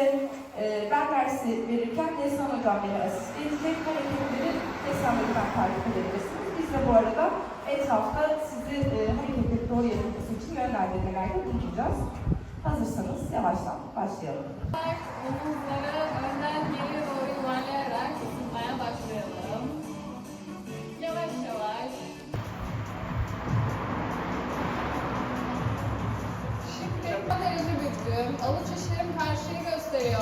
size e, ben dersi verirken Neslihan Hocam beni asist edecek. Hareketleri Neslihan Hocam takip edebilirsiniz. Biz de bu arada etrafta sizi e, hareketleri doğru yapılması için yönlendirmelerde bulunacağız. Hazırsanız yavaştan başlayalım. Avuç içlerim karşıyı gösteriyor.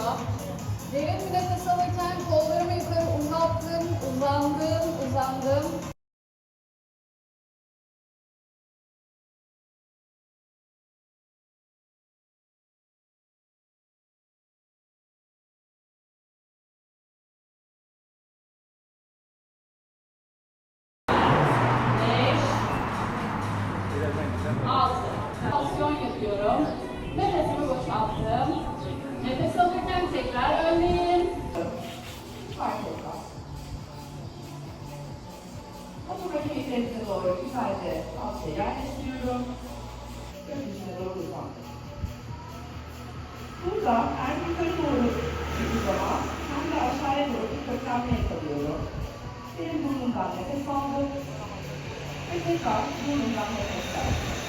Derin bir nefes alırken kollarımı yukarı uzattım, uzandım, uzandım. Altı. Pasyon yapıyorum. Nefesimi boşalttım. Nefes alırken tekrar önleyin. Fark etmez. Oturma kemiklerinize doğru güzelce alçıya yerleştiriyorum. Gökyüzüne doğru uzandım. Burada hem yukarı doğru bir zaman hem de aşağıya doğru bir köklenme yakalıyorum. Benim burnumdan nefes aldım. Ve tekrar burnumdan nefes verdim.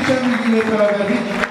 Ficamos de pela